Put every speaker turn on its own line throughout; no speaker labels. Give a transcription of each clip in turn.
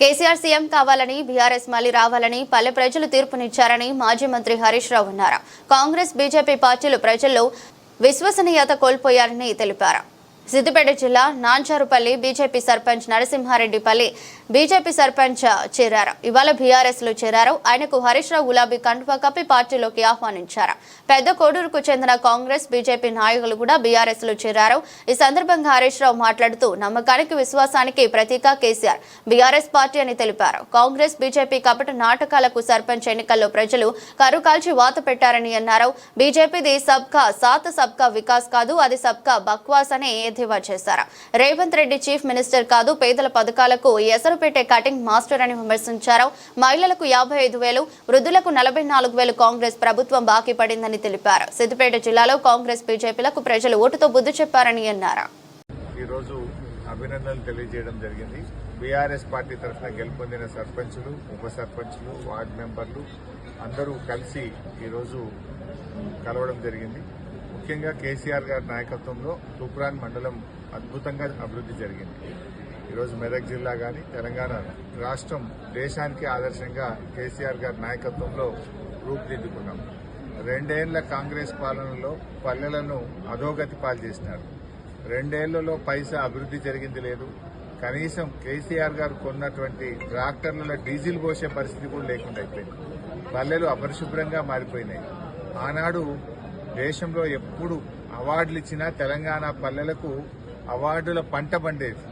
KCR CM కావాలని BRS మళ్ళీ రావాలని పల్లె ప్రజలు తీర్పునిచ్చారని మాజీ మంత్రి హరీష్ రావు అన్నారు. కాంగ్రెస్ బీజేపీ పార్టీలు ప్రజల్లో విశ్వసనీయత కోల్పోయారని తెలిపారు. సిద్దిపేట జిల్లా నాంచారుపల్లి బీజేపీ సర్పంచ్ నరసింహారెడ్డిపల్లి బీజేపీ సర్పంచ్ చేరారు. ఇవాళ బీఆర్ఎస్లో చేరారు. ఆయనకు హరీష్ రావు గులాబీ కండువా కప్పి పార్టీలోకి ఆహ్వానించారు. పెద్ద కోడూరుకు చెందిన కాంగ్రెస్ బీజేపీ నాయకులు కూడా బీఆర్ఎస్లో చేరారు. ఈ సందర్భంగా హరీష్ రావు మాట్లాడుతూ నమ్మకానికి విశ్వాసానికి ప్రతీక కేసీఆర్ బీఆర్ఎస్ పార్టీ అని తెలిపారు. కాంగ్రెస్ బీజేపీ కపట నాటకాలకు సర్పంచ్ ఎన్నికల్లో ప్రజలు కరు కాల్చి వాత పెట్టారని అన్నారు. బీజేపీది సబ్కా సాత్ సబ్కా వికాస్ కాదు అది సబ్కా బక్వాస్ అని ఎద్దేవా చేశారు. రేవంత్ రెడ్డి చీఫ్ మినిస్టర్ కాదు పేదల పథకాలకు ఎసరు పెట్టే కటింగ్ మాస్టర్ అని విమర్శించారు. మహిళలకు యాభై ఐదు వేలు వృద్ధులకు నలభై నాలుగు వేలు కాంగ్రెస్ ప్రభుత్వం బాకీ పడిందని తెలిపారు. సిద్దిపేట జిల్లాలో కాంగ్రెస్ బీజేపీలకు ప్రజలు ఓటుతో బుద్ధి చెప్పారని అన్నారు.
ఈరోజు అభినందనలు తెలియజేయడం జరిగింది. బీఆర్ఎస్ పార్టీ తరఫున గెలుపొందిన సర్పంచులు ఉప సర్పంచులు వార్డు మెంబర్లు అందరూ కలిసి ఈరోజు కలవడం జరిగింది. ముఖ్యంగా కేసీఆర్ గారి నాయకత్వంలో తూప్రాన్ మండలం అద్భుతంగా అభివృద్ధి జరిగింది. ఈరోజు మెదక్ జిల్లా కానీ తెలంగాణ రాష్ట్రం దేశానికి ఆదర్శంగా కేసీఆర్ గారి నాయకత్వంలో రూపుదిద్దుకున్నాం. రెండేళ్ళ కాంగ్రెస్ పాలనలో పల్లెలను అధోగతి పాలు చేసినారు. రెండేళ్ళలో పైసా అభివృద్ధి జరిగింది లేదు. కనీసం కేసీఆర్ గారు కొన్నటువంటి ట్రాక్టర్లలో డీజిల్ పోసే పరిస్థితి కూడా లేకుండా అయిపోయింది. పల్లెలు అపరిశుభ్రంగా మారిపోయినాయి. ఆనాడు దేశంలో ఎప్పుడు అవార్డులు ఇచ్చినా తెలంగాణ పల్లెలకు అవార్డుల పంట పండేది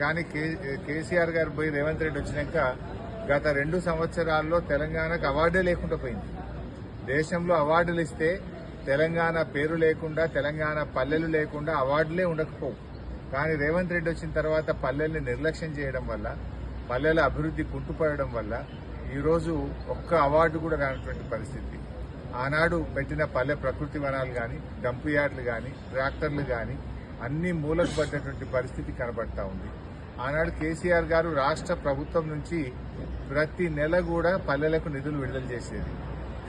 కానీ కే- కేసీఆర్ గారు పోయి రేవంత్ రెడ్డి వచ్చినాక గత రెండు సంవత్సరాల్లో తెలంగాణకు అవార్డే లేకుండా పోయింది. దేశంలో అవార్డులు ఇస్తే తెలంగాణ పేరు లేకుండా తెలంగాణ పల్లెలు లేకుండా అవార్డులే ఉండకపోవు. కానీ రేవంత్ రెడ్డి వచ్చిన తర్వాత పల్లెల్ని నిర్లక్ష్యం చేయడం వల్ల పల్లెల అభివృద్ధి కుంటుపడడం వల్ల ఈరోజు ఒక్క అవార్డు కూడా రానటువంటి పరిస్థితి. ఆనాడు పెట్టిన పల్లె ప్రకృతి వనాలు కానీ డంప్ యార్డ్లు కానీ ట్రాక్టర్లు కానీ అన్ని మూలకు పడ్డటువంటి పరిస్థితి కనబడతా ఉంది. ఆనాడు కేసీఆర్ గారు రాష్ట్ర ప్రభుత్వం నుంచి ప్రతి నెల కూడా పల్లెలకు నిధులు విడుదల చేసేది.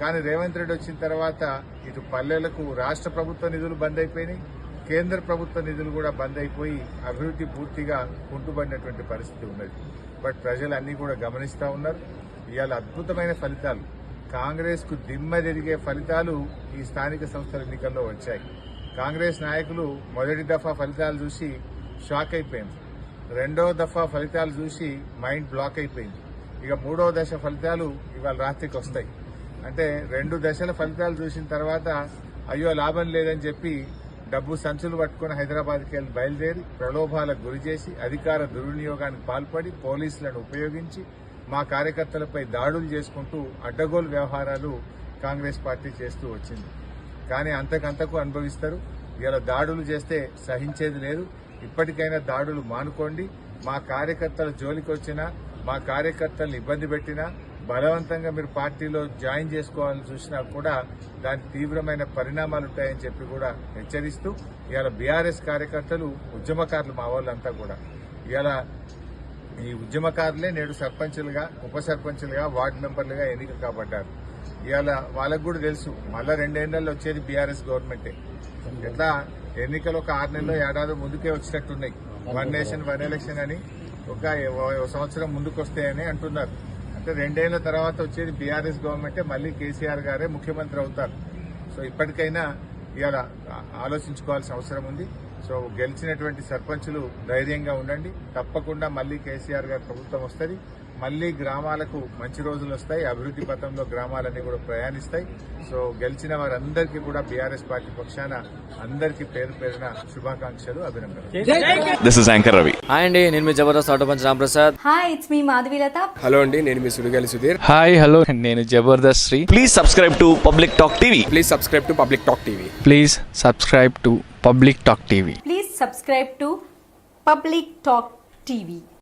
కానీ రేవంత్ రెడ్డి వచ్చిన తర్వాత ఇటు పల్లెలకు రాష్ట్ర ప్రభుత్వ నిధులు బంద్ అయిపోయినాయి. కేంద్ర ప్రభుత్వ నిధులు కూడా బంద్ అయిపోయి అభివృద్ధి పూర్తిగా కుంటుపడినటువంటి పరిస్థితి ఉన్నది. బట్ ప్రజలు అన్నీ కూడా గమనిస్తూ ఉన్నారు. ఇవాళ అద్భుతమైన ఫలితాలు కాంగ్రెస్కు దిమ్మ తిరిగే ఫలితాలు ఈ స్థానిక సంస్థల ఎన్నికల్లో వచ్చాయి. కాంగ్రెస్ నాయకులు మొదటి దఫా ఫలితాలు చూసి షాక్ అయిపోయింది. రెండో దఫా ఫలితాలు చూసి మైండ్ బ్లాక్ అయిపోయింది. ఇక మూడో దశ ఫలితాలు ఇవాళ రాత్రికి వస్తాయి. అంటే రెండు దశల ఫలితాలు చూసిన తర్వాత అయ్యో లాభం లేదని చెప్పి డబ్బు సంచులు పట్టుకుని హైదరాబాద్కి వెళ్ళి బయలుదేరి ప్రలోభాలకు గురి చేసి అధికార దుర్వినియోగానికి పాల్పడి పోలీసులను ఉపయోగించి మా కార్యకర్తలపై దాడులు చేసుకుంటూ అడ్డగోలు వ్యవహారాలు కాంగ్రెస్ పార్టీ చేస్తూ వచ్చింది. కానీ అంతకంతకు అనుభవిస్తారు. ఇలా దాడులు చేస్తే సహించేది లేదు. ఇప్పటికైనా దాడులు మానుకోండి. మా కార్యకర్తల జోలికి వచ్చినా మా కార్యకర్తలను ఇబ్బంది పెట్టినా బలవంతంగా మీరు పార్టీలో జాయిన్ చేసుకోవాలని చూసినా కూడా దాని తీవ్రమైన పరిణామాలు ఉంటాయని చెప్పి కూడా హెచ్చరిస్తూ ఇవాళ బీఆర్ఎస్ కార్యకర్తలు ఉద్యమకారులు మా వాళ్ళంతా కూడా. ఇవాళ ఈ ఉద్యమకారులే నేడు సర్పంచులుగా ఉప సర్పంచులుగా వార్డు మెంబర్లుగా ఎన్నిక కాబడ్డారు. ఇవాళ వాళ్ళకు కూడా తెలుసు మళ్ళీ రెండేళ్ళలో వచ్చేది బీఆర్ఎస్ గవర్నమెంటే. ఎట్లా? ఎన్నికలు ఒక ఆరు నెలల్లో ఏడాది ముందుకే వచ్చినట్టున్నాయి. వన్ నేషన్ వన్ ఎలక్షన్ అని ఒక సంవత్సరం ముందుకు వస్తాయని అంటున్నారు. అంటే రెండేళ్ళ తర్వాత వచ్చేది బీఆర్ఎస్ గవర్నమెంటే మళ్ళీ కేసీఆర్ గారే ముఖ్యమంత్రి అవుతారు. సో ఇప్పటికైనా ఇవాళ ఆలోచించుకోవాల్సిన అవసరం ఉంది. సో గెలిచినటువంటి సర్పంచులు ధైర్యంగా ఉండండి. తప్పకుండా మళ్ళీ కేసీఆర్ గారి ప్రభుత్వం వస్తుంది. మళ్ళీ గ్రామాలకు మంచి రోజులు వస్తాయి. అభివృద్ధి పథంలో గ్రామాలన్నీ కూడా ప్రయాణిస్తాయి. సో గెలిచిన వారందరికీ కూడా బీఆర్ఎస్ పార్టీ పక్షాన అందరికీ పేరు పేరున శుభాకాంక్షలు అభినందనలు.
హాయ్ అండి నేను మీ Jabardasth auto punch Ramprasad.
Hi it's me Madhavilatha
hello అండి నేను మీ సుడిగాలి సుధీర్.
హాయ్ హలో నేను Jabardasth Sri.
Please subscribe to public talk TV
please subscribe to public talk TV
please subscribe to public talk TV
please subscribe to public talk TV